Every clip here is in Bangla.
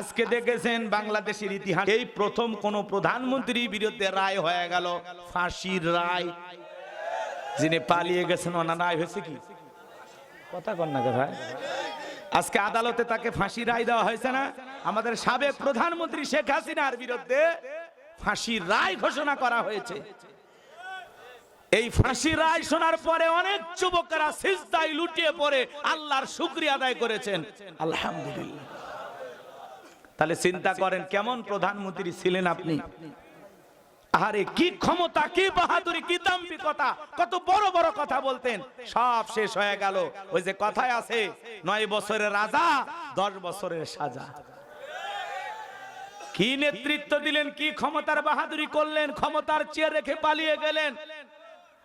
আজকে দেখেছেন বাংলাদেশের ইতিহাস। এই প্রথম কোন প্রধানমন্ত্রীর বিরুদ্ধে রায় হয়ে গেল ফাঁসির রায়। যিনি পালিয়ে গেছেন, ওনার রায় হয়েছে কি? কথা কন না ভাই। আজকে আদালতে তাকে ফাঁসি রায় দেওয়া হয়েছে না? আমাদের সাবেক প্রধানমন্ত্রী শেখ হাসিনার বিরুদ্ধে ফাঁসির রায় ঘোষণা করা হয়েছে। এই ফাঁসি রায় শোনার পরে অনেক যুবকেরা সিজদায় লুটিয়ে পড়ে আল্লাহর শুক্রিয়া আদায় করেছেন। আলহামদুলিল্লাহ। তাহলে চিন্তা করেন, কেমন প্রধানমন্ত্রী ছিলেন আপনি? আরে কি ক্ষমতা, কি বাহাদুরি, কি দাম্পিকতা কত বড় বড় কথা বলতেন। সব শেষ হয়ে গেল। ওই যে কথায় আছে, নয় বছরের রাজা, দশ বছরের সাজা। কি নেতৃত্ব দিলেন, কি ক্ষমতার বাহাদুরি করলেন, ক্ষমতার চেয়ে রেখে পালিয়ে গেলেন।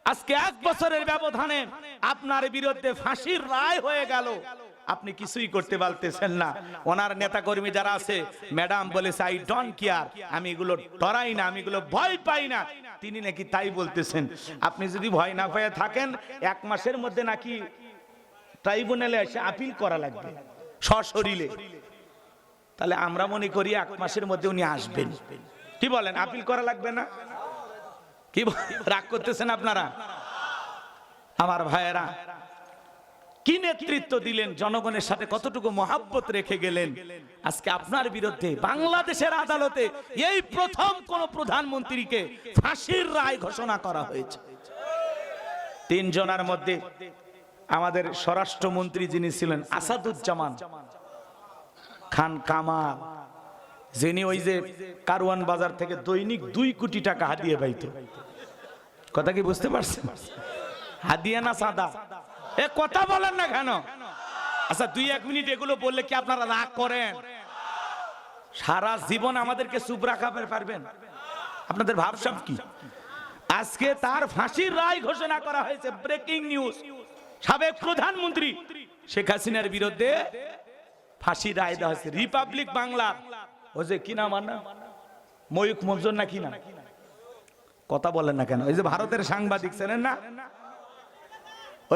আজকে এক বছরের ব্যবধানে আপনার বিরুদ্ধে ফাঁসির রায় হয়ে গেল। আপনি কিছুই করতে পারতেছেন না। ওনার নেতাকর্মী যারা আছে, ম্যাডাম বলেছে আই ডোন্ট কেয়ার আমি এগুলো ডরাই না, আমি এগুলো ভয় পাই না। তিনি নাকি তাই বলতেছেন। আপনি যদি ভয় না পেয়ে থাকেন, এক মাসের মধ্যে নাকি ট্রাইব্যুনালে এসে আপিল করা লাগবে, সশরীরে। তাহলে আমরা মনে করি এক মাসের মধ্যে উনি আসবেন। কি বলেন, আপিল করা লাগবে না? কি রাগ করতেছেন আপনারা? আমার ভাইয়েরা কি নেতৃত্ব দিলেন? জনগণের সাথে কতটুকু মহাব্বত রেখে গেলেন? আজকে আপনার বিরুদ্ধে বাংলাদেশের আদালতে এই প্রথম কোন প্রধানমন্ত্রীকে ফাঁসির রায় ঘোষণা করা হয়েছে। তিনজনের মধ্যে আমাদের স্বরাষ্ট্রমন্ত্রী যিনি ছিলেন আসাদুজ্জামান খান কামাল, যিনি ওই যে কারওয়ান বাজার থেকে দৈনিক দুই কোটি টাকা হাতিয়ে পাইত। কথা কি বুঝতে পারছেন? হাদিয়া না সাদা? এ কথা বলেন না কেন? আচ্ছা দুই এক মিনিট এগুলো বললে কি আপনারা রাগ করেন? সারা জীবন আমাদেরকে চুপ রাখা পারবেন? আপনাদের ভাবসাব কি? আজকে তার ফাঁসির রায় ঘোষণা করা হয়েছে ব্রেকিং নিউজ সাবেক প্রধানমন্ত্রী শেখ হাসিনার বিরুদ্ধে ফাঁসি রায় দেওয়া হয়েছে। রিপাবলিক বাংলা ও যে কি নাম না ময়ূক মঞ্জুর না কি না কথা বলেন না কেন? এই যে ভারতের সাংবাদিক ছিলেন না? ওই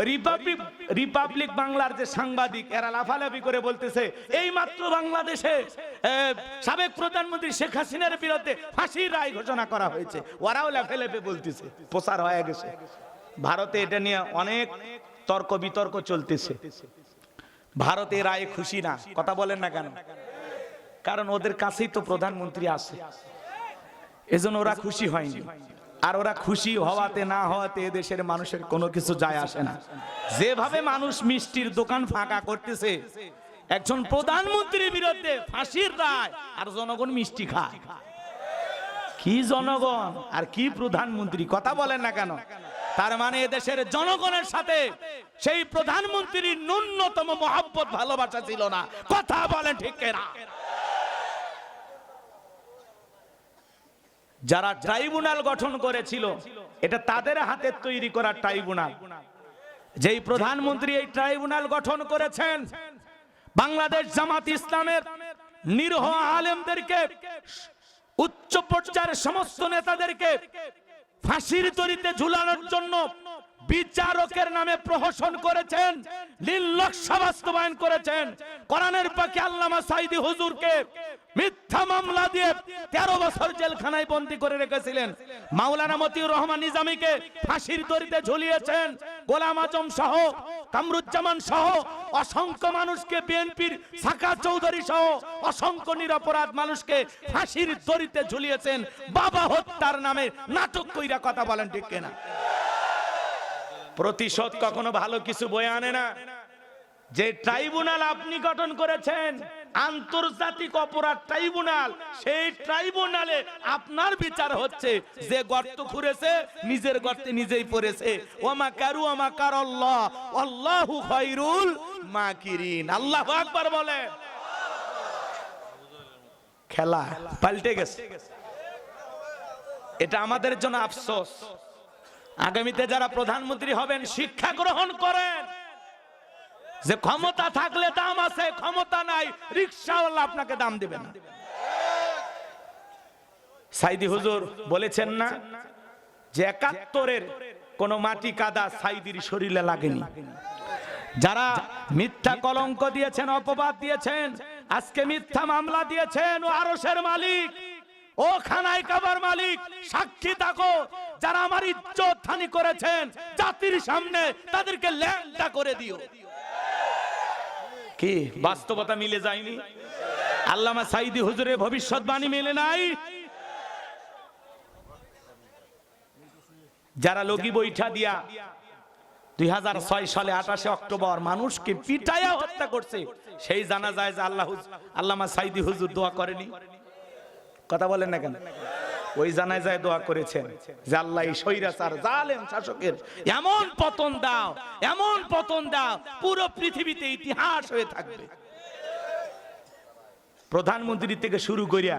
রিপাবলিক রিপাবলিক বাংলার যে সাংবাদিক, এরা লাফালাফি করে বলতেছে এই মাত্র বাংলাদেশে সাবেক প্রধানমন্ত্রী শেখ হাসিনার বিরুদ্ধে ফাঁসির রায় ঘোষণা করা হয়েছে। ওরাও লাফালাফি বলতেছে, প্রচার হয়ে গেছে। ভারতে এটা নিয়ে অনেক তর্ক বিতর্ক চলতেছে। ভারতে রায় খুশি না, কথা বলেন না কেন? কারণ ওদের কাছেই তো প্রধানমন্ত্রী আছে। এজন্য ওরা খুশি হয়নি। আর ওরা খুশি হওয়াতে না হওয়াতে দেশের মানুষের কোনো কিছু যায় আসে না। যেভাবে মানুষ মিষ্টির দোকান ফাঁকা করতেছে, একজন প্রধানমন্ত্রীর বিরুদ্ধে ফাঁসির রায়, আর জনগণ মিষ্টি খায়। কি জনগণ আর কি প্রধানমন্ত্রী, কথা বলেন না কেন? তার মানে এদেশের জনগণের সাথে সেই প্রধানমন্ত্রীর ন্যূনতম মহাব্বত, ভালোবাসা ছিল না। কথা বলেন ঠিক না যারা ট্রাইব্যুনাল গঠন করেছিল, এটা তাদের হাতে তৈরি করা ট্রাইব্যুনাল। যেই প্রধানমন্ত্রী এই ট্রাইব্যুনাল গঠন করেছেন, বাংলাদেশ জামাত ইসলামের নিরহ আলেমদেরকে, উচ্চ পর্যায়ের সমস্ত নেতাদেরকে ফাঁসির তরিতে ঝুলানোর জন্য বিচারকের নামে প্রহসন করেছেন নির্লক্ষ্য বাস্তবায়ন করেছেন। কোরআনের পাকে আল্লামা সাইদি হুজুরকে মিথ্যা মামলা দিয়ে তেরো বছর জেলখানায় বন্দী করে রেখেছিলেন। মাওলানা মতিউর রহমান নিজামীকে ফাঁসির দড়িতে ঝুলিয়েছেন। গোলাম আজম সহ, কামরুজ্জামান সহ, অসংখ্য মানুষকে বিএনপির সাকা চৌধুরী সহ, অসংখ্য নিরপরাধ মানুষকে ফাঁসির দড়িতে ঝুলিয়েছেন। বাবা হত্যার নামে নাটক কইরা কথা বলেন, ঠিক কিনা? প্রতিশোধ কখনো ভালো কিছু বয়ে আনে না। যে ট্রাইব্যুনাল আপনি গঠন করেছেন আন্তর্জাতিক অপরাধ ট্রাইব্যুনাল, সেই ট্রাইব্যুনালে আপনার বিচার হচ্ছে, যে গর্ত খুঁড়েছে, নিজের গর্তে নিজেই পড়েছে। ওমা কারু, ওমা কার আল্লাহ, আল্লাহু খায়রুল মাকিরিন। আল্লাহু আকবার বলে খেলা পাল্টে গেছে। এটা আমাদের জন্য আফসোস। আগামীতে যারা প্রধানমন্ত্রী হবেন, শিক্ষা গ্রহণ করেন। যে ক্ষমতা থাকলে দাম আছে, ক্ষমতা নাই, রিক্সাওয়ালা আপনাকে দাম দেবে না। সাইদি হুজুর বলেছেন না যে একাত্তরের কোন মাটি কাদা সাইদির শরীরে লাগেনি। যারা মিথ্যা কলঙ্ক দিয়েছেন, অপবাদ দিয়েছেন, আজকে মিথ্যা মামলা দিয়েছেন, ও আরসের মালিক, ও খানায় কাবার মালিক, সাক্ষী থাকো, যারা আমার ইজ্জত হানি করেছেন, জাতির সামনে তাদেরকে ল্যাংটা করে দিও। কি? বাস্তবতা মিলে যায়নি? আল্লামা সাইদি হুজুরের ভবিষ্যৎবাণী মেলে নাই? যারা লগি বৈঠা দিয়া দুই হাজার ছয় সালে আঠাশে অক্টোবর মানুষকে পিটাইয়া হত্যা করছে, সেই জানা যায় যে আল্লাহ আল্লামা সাইদি হুজুর দোয়া করেনি। কথা বলেন না কেন? ওই জানায় যায় দোয়া করেছেন যে আল্লাহ এই স্বৈরাচার, জালেম শাসকের এমন পতন দাও, এমন পতন দাও, পুরো পৃথিবীতে ইতিহাস হয়ে থাকবে। প্রধানমন্ত্রী থেকে শুরু করিয়া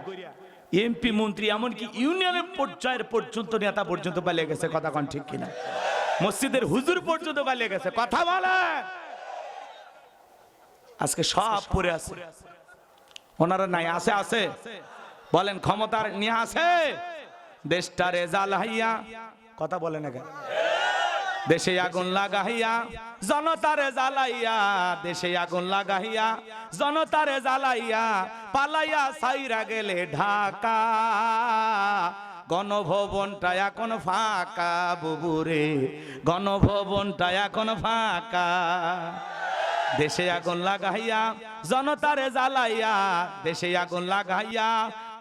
এমপি, মন্ত্রী, এমনকি ইউনিয়নের পর্যায়ের পর্যন্ত, নেতা পর্যন্ত পালিয়ে গেছে, কথা কন ঠিক কিনা? মসজিদের হুজুর পর্যন্ত পালিয়ে গেছে, কথা বলে আজকে সব পড়ে আছে। ওনারা নাই, আছে আছে। বলেন ক্ষমতার আছে দেশটা রেজাল হাইয়া কথা বলে না দেশে আগুন লাগাইয়া জনতারে জ্বালাইয়া দেশে আগুন লাগাইয়া জনতারে জ্বালাইয়া পালাইয়া সাইরা গেলে ঢাকা। গণভবনটা এখন ফাঁকা বুবুরে গণভবনটা এখন ফাঁকা। দেশে আগুন লাগাইয়া জনতারে জ্বালাইয়া দেশে আগুন লাগাইয়া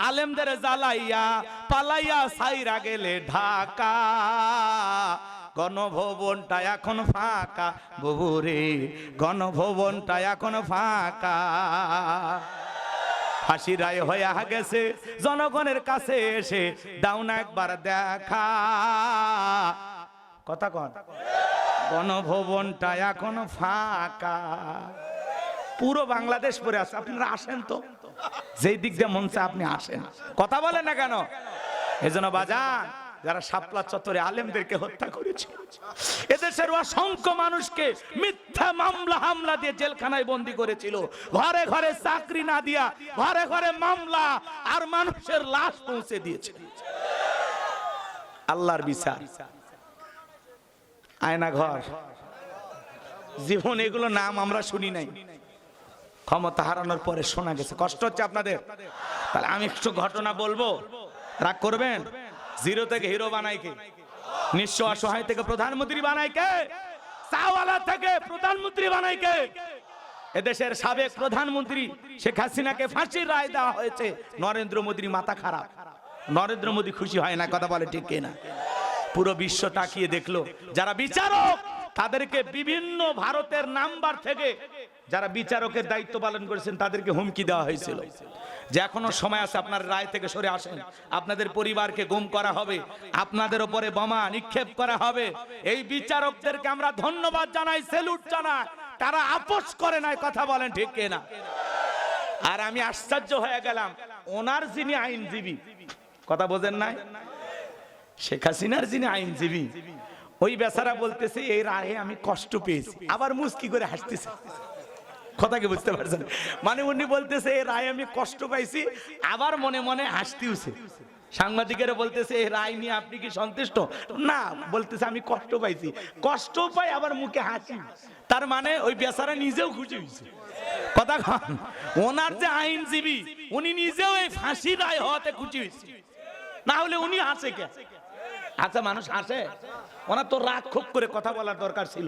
আলেমদের জ্বালাইয়া, পালাইয়া সাইরা গেলে ঢাকা। গণভবনটা এখন ফাঁকা বুবুরে গণভবনটা এখন ফাঁকা। ফাঁসি রায় হয়ে গেছে, জনগণের কাছে এসে দাও না একবার দেখা। কথা কন। গণভবনটা এখন ফাঁকা। পুরো বাংলাদেশ পরে আছে, আপনারা আসেন তো। যেই দিক দিয়ে মন চায় আপনি আসেন। কথা বলেন না কেন? এজন্য বাজান, যারা শাপলা চত্বরে আলেমদেরকে হত্যা করেছে, এদেশের অসংখ্য মানুষকে মিথ্যা মামলা হামলা দিয়ে জেলখানায় বন্দি করেছিল। ঘরে ঘরে চাকরি না দিয়া, ঘরে ঘরে মামলা, আর মানুষের লাশ পৌঁছে দিয়েছে। আল্লাহর বিচার। আয়না ঘর। জীবন এগুলো নাম আমরা শুনি নাই। ক্ষমতা হারানোর পরে শোনা গেছে, কষ্ট হচ্ছে আপনাদের। তাহলে আমি একটু ঘটনা বলব। রাগ করবেন? জিরো থেকে হিরো বানাই কে? নিঃস্ব অসহায় থেকে প্রধানমন্ত্রী বানাই কে? থেকে প্রধানমন্ত্রী বানাই কে? এদেশের সাবেক প্রধানমন্ত্রী শেখ হাসিনাকে ফাঁসির রায় দেওয়া হয়েছে। নরেন্দ্র মোদীর মাথা খারাপ। নরেন্দ্র মোদী খুশি হয় না, কথা বলে ঠিক কিনা। পুরো বিশ্ব তাকিয়ে দেখল, যারা বিচারক তাদেরকে বিভিন্ন ভারতের নাম্বার থেকে যারা বিচারকের দায়িত্ব পালন করেছেন, তাদেরকে হুমকি দেওয়া হয়েছিল। যে এখনও সময় আছে, আপনার রায় থেকে সরে আসেন। আপনাদের পরিবারকে গুম করা হবে, আপনাদের ওপরে বোমা নিক্ষেপ করা হবে। এই বিচারকদেরকে আমরা ধন্যবাদ জানাই, সেলুট জানাই। তারা আপোষ করে নাই, কথা বলেন ঠিক কিনা? আর আমি আশ্চর্য হয়ে গেলাম, ওনার যিনি আইনজীবী, কথা বোঝেন নাই? শেখ হাসিনার যিনি আইনজীবী ওই বেচারা বলতেছে, এই রায়ে আমি কষ্ট পেয়েছি। আবার মুস্কি করে হাসতেছে। কথা কি বুঝতে পারছেন? মানে উনি বলতেছে, এই রায় আমি কষ্ট পাইছি। আবার মনে মনে হাসতেওছে সাংবাদিকেরা বলতেছে, এই রায় নিয়ে আপনি কি সন্তুষ্ট? না, বলতেছে, আমি কষ্ট পাইছি। কষ্ট পাই আবার মুখে হাসি। তার মানে ওই বেচারা নিজেও খুশি হয়েছে। কথা কন, ওনার যে আইনজীবী, উনি নিজেও এই ফাঁসি রায় হওয়াতে খুশি হয়েছে। না হলে উনি হাসে কে? আচ্ছা মানুষ হাসে। ওনার তো রাগ খুব করে কথা বলার দরকার ছিল।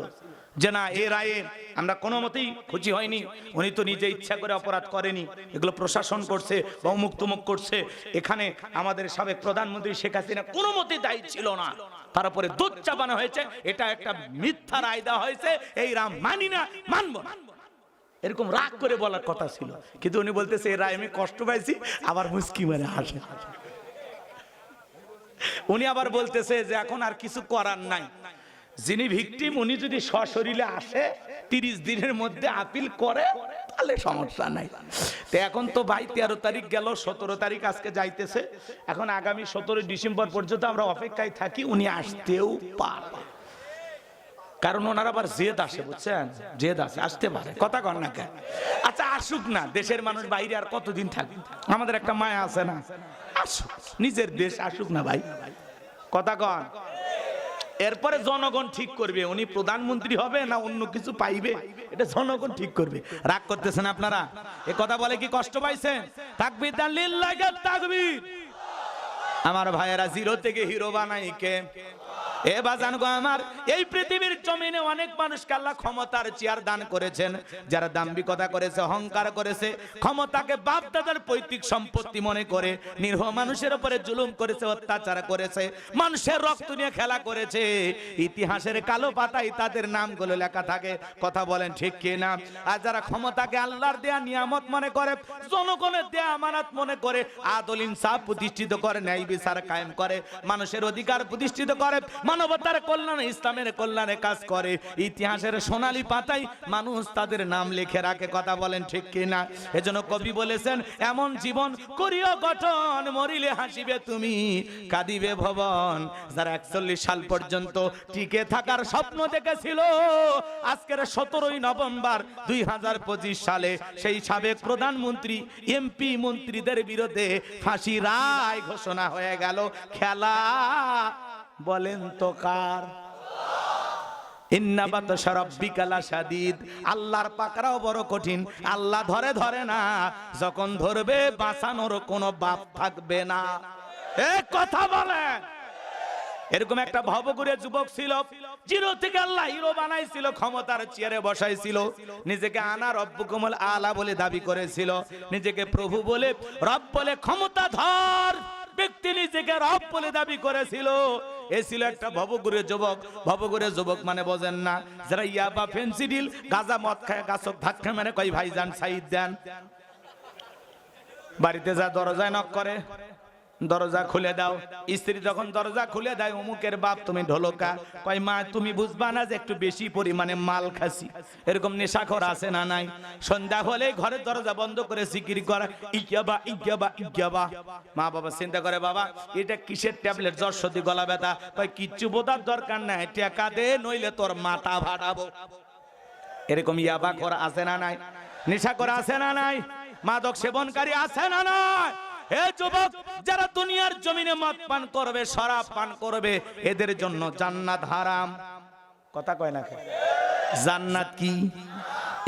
যে না, এ রায়ে আমরা কোনো মতেই খুশি হয়নি উনি তো নিজে ইচ্ছা করে অপরাধ করেনি। এগুলো প্রশাসন করছে বা মুখ তুমুক করছে। এখানে আমাদের সাবেক প্রধানমন্ত্রী শেখ হাসিনা কোনো মতেই দায়ী ছিল না। তারপরে দুধ চাপানো হয়েছে। এটা একটা মিথ্যা রায় দেওয়া হয়েছে। এই রাম মানি না, মানবো এরকম রাগ করে বলার কথা ছিল। কিন্তু উনি বলতেছে এই রায় আমি কষ্ট পাইছি, আবার মুস্কি মারে হাসে। উনি আবার বলতেছে যে এখন আর কিছু করার নাই। যিনি ভিকটিম, উনি যদি সশরীরে আসে, তিরিশ দিনের মধ্যে আপিল করে, তাহলে সমস্যা নাই। তো এখন তো ভাই তেরো তারিখ গেল, সতেরো তারিখ আজকে যাইতেছে। এখন আগামী সতেরোই ডিসেম্বর পর্যন্ত আমরা অপেক্ষায় থাকি, উনি আসতেও পারে কারণ ওনার আবার জেদ আসে বুঝছেন? জেদ আসে আসতে পারে, কথা কর না কেন? আচ্ছা আসুক না, দেশের মানুষ বাইরে আর কতদিন থাকবে? আমাদের একটা মায়া আছে না? আসুক নিজের দেশ আসুক না ভাই। কথা কন। এরপরে জনগণ ঠিক করবে, উনি প্রধানমন্ত্রী হবে না অন্য কিছু পাইবে? এটা জনগণ ঠিক করবে। রাগ করতেছেন আপনারা? এ কথা বলে কি কষ্ট পাইছেন? তাকবীর। আমার ভাইয়েরা, জিরো থেকে হিরো বানাই কে? এ বাজান গো আমার, এই পৃথিবীর জমিনে অনেক মানুষকে আল্লাহ ক্ষমতার চেয়ার দান করেছেন, যারা দাম্ভিকতা করেছে, অহংকার করেছে, ক্ষমতাকে বাপ দাদার পৈতৃক সম্পত্তি মনে করে, নির্হ মানুষের উপরে জুলুম করেছে, অত্যাচার করেছে, মানুষের রক্ত নিয়ে খেলা করেছে, ইতিহাসের কালো পাতায় তাদের নামগুলো লেখা থাকে, কথা বলেন ঠিক কি না আর যারা ক্ষমতাকে আল্লাহর দেয়া নিয়ামত মনে করে, জনগণের দেয়া আমানত মনে করে, আদল ইনসাফ প্রতিষ্ঠিত করে, ন্যায় বিচার কায়েম করে, মানুষের অধিকার প্রতিষ্ঠিত করে মানবতার কল্যাণে, ইসলামের কল্যাণে কাজ করে। ইতিহাসের সোনালী পাতায় মানুষ তাদের নাম লিখে রাখে, কথা বলেন ঠিক কি না এজন্য কবি বলেছেন, এমন জীবন করিও গঠন, মরিলে হাসিবে তুমি, কাঁদিবে ভবন। যারা একচল্লিশ সাল পর্যন্ত টিকে থাকার স্বপ্ন দেখেছিল, আজকের সতেরোই নভেম্বর দুই হাজার পঁচিশ সালে সেই সাবেক প্রধানমন্ত্রী, এমপি মন্ত্রীদের বিরুদ্ধে ফাঁসি রায় ঘোষণা হয়ে গেল, খেলা। বলেন তো কার? আল্লাহর পাকড়াও বড় কঠিন। আল্লাহ ধরে ধরে না, যখন ধরবে বাঁচানোর কোনো বাপ থাকবে না। এ কথা এরকম একটা যুবক ছিল, জিরো থেকে আল্লাহ হিরো বানাইছিল, ক্ষমতার চেয়ারে বসাইছিল। নিজেকে আনা রব্বু কমল আলা বলে দাবি করেছিল। নিজেকে প্রভু বলে, রব বলে ক্ষমতা ধর। ব্যক্তি নিজেকে রব বলে দাবি করেছিল। এ ছিল একটা ভবগুরে যুবক। ভবগুরে যুবক মানে বোঝেন না। যারা ইয়াবা ফেন্সিডিল গাজা মদ খায়, গাছক ধাক্কা মেরে কই ভাইজান সাইদ দেন। বাড়িতে যা দরজায় নক করে। দরজা খুলে দাও। স্ত্রী যখন দরজা খুলে দেয়, অমুকের বাপ তুমি ঢোলকা। কয়, মা, তুমি বুঝবা না যে একটু বেশি পরিমাণে মাল খাসি। এরকম নেশাখর আছে না নাই? সন্ধ্যা হলে ঘরের দরজা বন্ধ করে সিকির করা ইজ্ঞাবা ইজ্ঞাবা ইজ্ঞাবা মা বাবা চিন্তা করে, বাবা, এটা কিসের ট্যাবলেট? জ্বর, সর্দি, গলা ব্যথা? কয়, কিচ্ছু বোধার দরকার নাই, টাকা দে, নইলে তোর মাথা ভাড়াবো এরকম ইয়াবা করা আছে না নাই? নেশা করা আছে না নাই? মাদক সেবনকারী আছে না নাই? যারা দুনিয়ার জমিনে মদ পান করবে, শরাব পান করবে, এদের জন্য জান্নাত হারাম। কথা কয় না কেন? জান্নাত কি?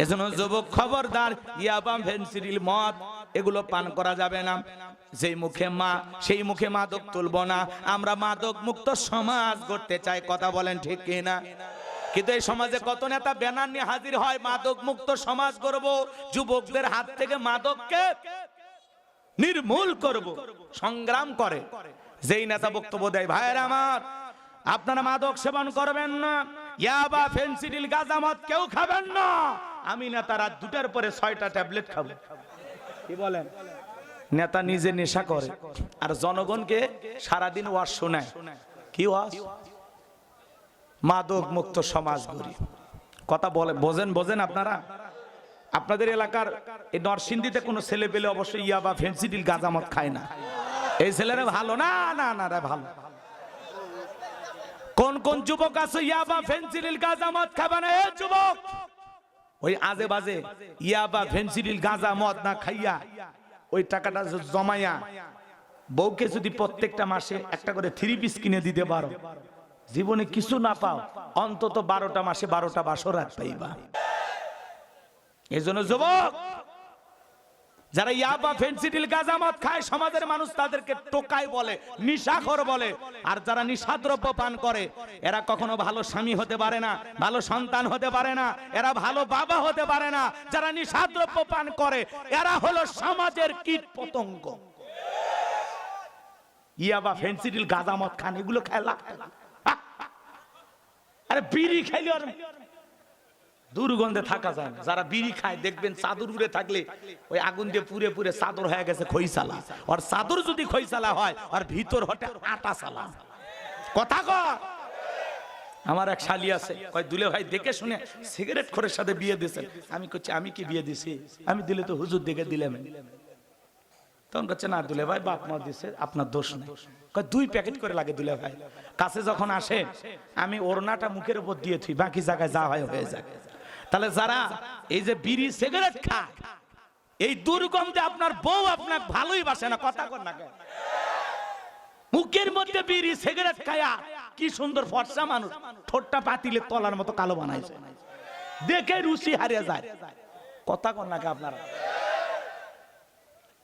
এজন্য যুবক, খবরদার, ইয়াবাম ফেন্সিডিল মদ, এগুলো পান করা যাবে না। যেই মুখে মা, সেই মুখে মাদক তুলব না। আমরা মাদক মুক্ত সমাজ গড়তে চাই, কথা বলেন ঠিক কি না কিন্তু এই সমাজে কত নেতা ব্যানার নিয়ে হাজির হয় মাদক মুক্ত সমাজ করব যুবকদের হাত থেকে মাদককে নির্মূল করব, সংগ্রাম করে। যেই নেতা বক্তব্য দেয়, ভাইয়ের আমার, আপনারা মাদক সেবন করবেন না, ইয়াবা, ফেন্সিডিল, গাঁজা মদ কেউ খাবেন না। আমি নেতা রাত দুটার পরে ছয়টা ট্যাবলেট খাব। কি বলেন? নেতা নিজে নেশা করে, আর জনগণকে সারাদিন ওয়াজ শোনায়। কি ওয়াজ? মাদক মুক্ত সমাজ গড়ি। কথা বলে, বোঝেন বোঝেন আপনারা? আপনাদের এলাকার এই নরসিংদীতে কোনো ছেলে পেলে অবশ্যই ইয়া বা ফেন্সিডিল গাজামত খায় না। এই ছেলেরা ভালো না না না রে ভালো। কোন কোন যুবক আছে ইয়া বা ফেন্সিডিল গাজামত খাবে না? এ যুবক! ওই আজে বাজে ইয়া বা ফেন্সিডিল গাঁজা মদ না খাইয়া ওই টাকাটা জমাইয়া বউকে যদি প্রত্যেকটা মাসে একটা করে থ্রি পিস কিনে দিতে পারো, জীবনে কিছু না পাও, অন্তত বারোটা মাসে বারোটা বাসর রাত পাইবা। এই জন্য যুবক, যারা ইয়াবা ফেন্সিডিল গাজামত খায়, সমাজের মানুষ তাদেরকে টোকাই বলে, নিশাখর বলে। আর যারা নিশাদ্রব্য পান করে, এরা কখনো ভালো স্বামী হতে পারে না, ভালো সন্তান হতে পারে না, এরা ভালো বাবা হতে পারে না। যারা নিশাদ্রব্য পান করে, এরা হলো সমাজের কীট পতঙ্গ। ইয়াবা ফেন্সিডিল গাজামত খান, এগুলো খেলা আরে বিড়ি খাইলে আর দুর্গন্ধে থাকা যায় না। যারা বিড়ি খায়, দেখবেন চাদর উড়ে থাকলে ওই আগুন দিয়ে পুরে পুরে চাদর হয়ে গেছে খইসালা আর চাদর যদি খইসালা হয়, আর ভিতর হটে আটা সালা। কথা কর আমার এক শালি আছে, কয়, দুলে ভাই, দেখে শুনে সিগারেট খোরের সাথে বিয়ে দিয়েছেন। আমি করছি আমি কি বিয়ে দিছি? আমি দিলে তো হুজুর দেখে দিলাম তখন করছে না দুলে ভাই, বাপ মা দিছে, আপনার দোষ নেই। দুই প্যাকেট করে লাগে দুলে ভাই। কাছে যখন আসে, আমি ওড়নাটা মুখের উপর দিয়ে থুই, বাকি জায়গায় যা হয় হয়ে যায়। তাহলে যারা এই যে বিড়ি সিগারেট খায়, এই দুর্গন্ধে আপনার বউ আপনার ভালোই বাসে না, কথা কর না? মুখের মধ্যে বিড়ি সিগারেট খায়া কি সুন্দর ফর্সা মানুষ, ঠোঁটটা পাতিলে তলার মতো কালো বানাইছে। দেখে রুচি হারিয়ে যায়। কথা কন নাকি আপনারা?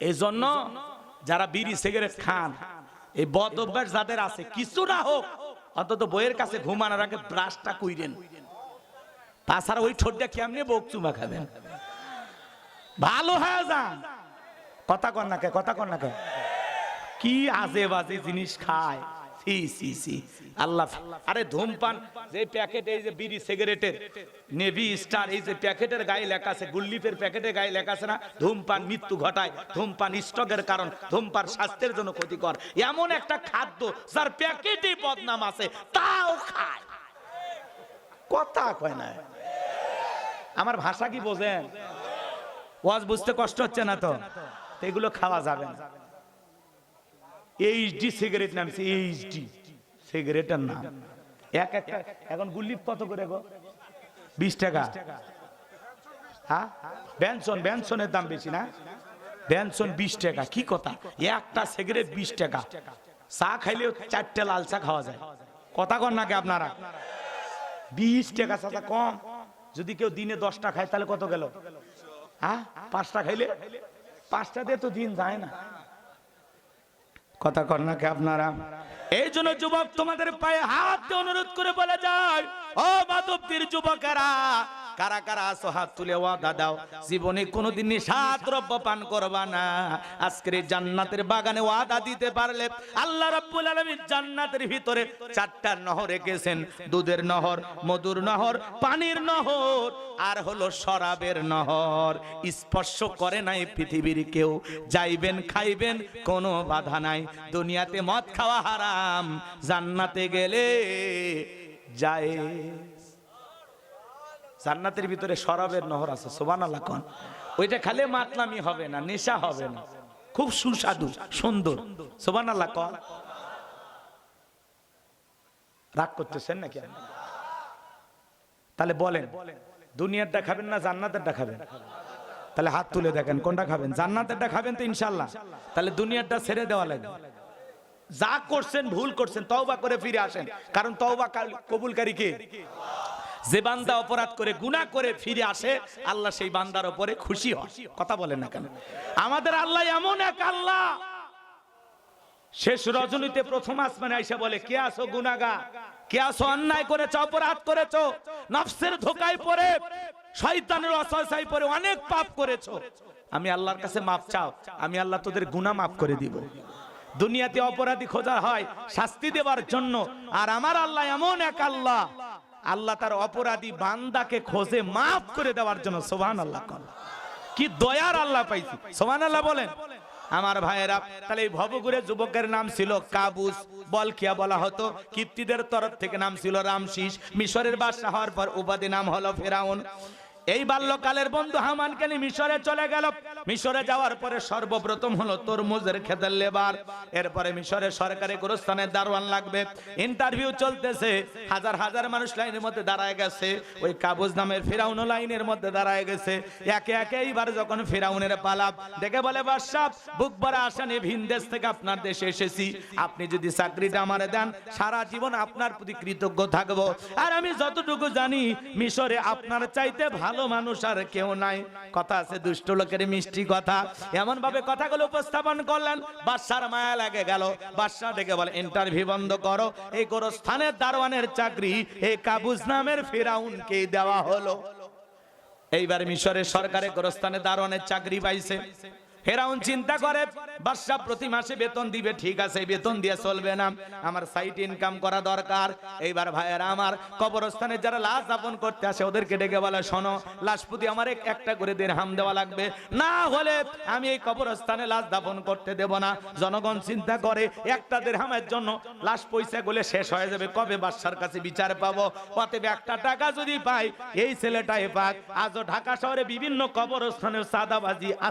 এই জন্য যারা বিড়ি সিগারেট খান, এই বদ অভ্যাস যাদের আছে, কিছু না হোক, অন্তত বইয়ের কাছে ঘুমানোর আগে ব্রাশটা কইরেন। তাছাড়া ওই ঠোঁটটা কেমনি বোক চুমা খাবেন ভালো হয়ে যান। কথা কন নাকে কথা কন নাকে কি? আজে বাজে জিনিস খায়? নেভি স্টার, এই যে প্যাকেটের গায়ে লেখা আছে প্যাকেটের গায়ে লেখা আছে না, ধূমপান মৃত্যু ঘটায়, ধূমপান কারণ, ধূমপান স্বাস্থ্যের জন্য ক্ষতিকর। এমন একটা খাদ্য যার প্যাকেটে বদনাম আছে, তাও খায়। কথা কয় না। আমার ভাষা কি বোঝেন? ওয়াজ বুঝতে কষ্ট হচ্ছে না তো? এগুলো খাওয়া যাবে না। এইচডি সিগারেট নামছে এইচডি সিগারেটের নাম। এক একটা, এখন গুল্লিপ কত করে গো? বিশ টাকা। হ্যাঁ? বেনসন বেনসনের দাম বেশি না? বেনসন বিশ টাকা, কি কথা? একটা সিগারেট বিশ টাকা। চা খাইলেও চারটে লাল চা খাওয়া যায়। কথা কর নাকি আপনারা? বিশ টাকা চাচা কম। যদি কেউ দিনে দশটা খায় তাহলে কত গেল? হ্যাঁ? পাঁচটা খাইলে? পাঁচটা দিয়ে তো দিন যায় না। কথা কর নাকি আপনারা? এই জন্য যুবক তোমাদের পায়ে হাত দিয়ে অনুরোধ করে বলে যায় ও মাধবদীর যুবকেরা কারা কারা আসো হাত তুলে ওয়াদা দাও। জীবনে কোনোদিন নিশাদ দ্রব্য পান করবা না। আজকের জান্নাতের বাগানে ওয়াদা দিতে পারলে আল্লাহ রাব্বুল আলামিন জান্নাতের ভিতরে চারটা নহর রেখেছেন। দুধের নহর, মধুর নহর, পানির নহর, আর হলো শরাবের নহর। স্পর্শ করে নাই পৃথিবীর কেউ। যাইবেন, খাইবেন, কোনো বাধা নাই। দুনিয়াতে মদ খাওয়া হারাম। জান্নাতে গেলে যায়। জান্নাতের ভিতরে শরাবের নহর আছে সোবান আল্লাহ কন। ওইটা খালে মাতলামি হবে না, নেশা হবে না। খুব সুস্বাদু, সুন্দর সোবান আল্লাহ কন। রাগ করতেছেন নাকি তাহলে বলেন দুনিয়ারটা খাবেন না জান্নাতেরটা খাবেন? তাহলে হাত তুলে দেখেন, কোনটা খাবেন? জান্নাতেরটা খাবেন তো ইনশাল্লাহ তাহলে দুনিয়ারটা ছেড়ে দেওয়া লাগবে যা করছেন, ভুল করছেন, তওবা করে ফিরে আসেন। কারণ তওবা কবুলকারী কে? যে বান্দা অপরাধ করে গুনাহ করে ফিরে আসে, আল্লাহ সেই বান্দার উপরে খুশি হয়। কথা বলেন না কেন? আমাদের আল্লাহ এমন এক আল্লাহ। শেষ রজনীতে প্রথম আসমানে আইসা বলে, কে আসো গুনাগা কে আসো অন্যায় করেছ, অপরাধ করেছ? নফসের ধোকায় পড়ে, শয়তানের অসহায় পড়ে অনেক পাপ করেছ। আমি আল্লাহর কাছে মাপ চাও, আমি আল্লাহ তোদের গুনাহ মাফ করে দিব। দুনিয়াতে অপরাধী খোঁজা হয় শাস্তি দেওয়ার জন্য। আর আমার আল্লাহ এমন এক আল্লাহ। আল্লাহ তার অপরাধী বান্দাকে খোঁজে মাফ করে দেওয়ার জন্য সোহান আল্লাহ কি দয়ার আল্লাহ পাইছি। সোহান আল্লাহ বলেন। আমার ভাইয়েরা, তাহলে এই ভবগুড়ে যুবকের নাম ছিল কাবুস। বলকিয়া বলা হতো। কীর্তিদের তরফ থেকে নাম ছিল রামশিস। মিশরের বাদশাহ হওয়ার পর উপাধি নাম হলো ফেরাউন। এই বাল্যকালের বন্ধু হামানকে নিয়ে মিশরে চলে গেল। মিশরে যাওয়ার পরে সর্বপ্রথম হলো তরমুজের খেতের লেবার। এরপরে মিশরের সরকারি গোরস্থানের দারোয়ান লাগবে। ইন্টারভিউ চলতেছে। হাজার হাজার মানুষ লাইনের মধ্যে দাঁড়ায় গেছে। ওই কাবুজ নামের ফেরাউন লাইনের মধ্যে দাঁড়ায় গেছে। একে একে এইবার যখন ফেরাউনের পালাপ দেখে বলে, বাদশাহ, বুক ভরা আসেন ভিন দেশ থেকে আপনার দেশে এসেছি। আপনি যদি চাকরিটা আমারে দেন, সারা জীবন আপনার প্রতি কৃতজ্ঞ থাকব। আর আমি যতটুকু জানি, মিশরে আপনার চাইতে ভালো মানুষ আর কেউ নাই। কথা আছে, দুষ্ট লোকের মিষ্টি কথা। এমন ভাবে কথাগুলো উপস্থাপন করলেন, বাদশার মায়া লাগে গেল। বাদশাহ ডেকে বলে ইন্টারভিউ বন্ধ করো। এই গোরস্থানের দারোয়ানের চাকরি, এই কাবুজ নামের ফেরাউনকে দেওয়া হলো। এইবার মিশরের সরকারে গোরস্থানের দারোয়ানের চাকরি পাইছে। ফেরাউন চিন্তা করে, বাদশাহ, প্রতি মাসে বেতন দিবে, ঠিক আছে, বেতন দিয়ে চলবে না। আমার সাইট ইনকাম করা দরকার। এইবার ভাইয়েরা আমার কবরস্থানে যারা লাশ দাপন করতে আসে, ওদেরকে ডেকে বলে, শোনো লাশ প্রতি আমার এক- একটা করে হাম দেওয়া লাগবে। না হলে আমি এই কবরস্থানে লাশ দাপন করতে দেব না। জনগণ চিন্তা করে, একটা দেড়হামের জন্য লাশ পয়সা গুলে শেষ হয়ে যাবে। কবে বাদশার কাছে বিচার পাবো? অতএব একটা টাকা যদি পাই, এই ছেলেটাই পাক। আজও ঢাকা শহরে বিভিন্ন কবরস্থানে সাদাবাজি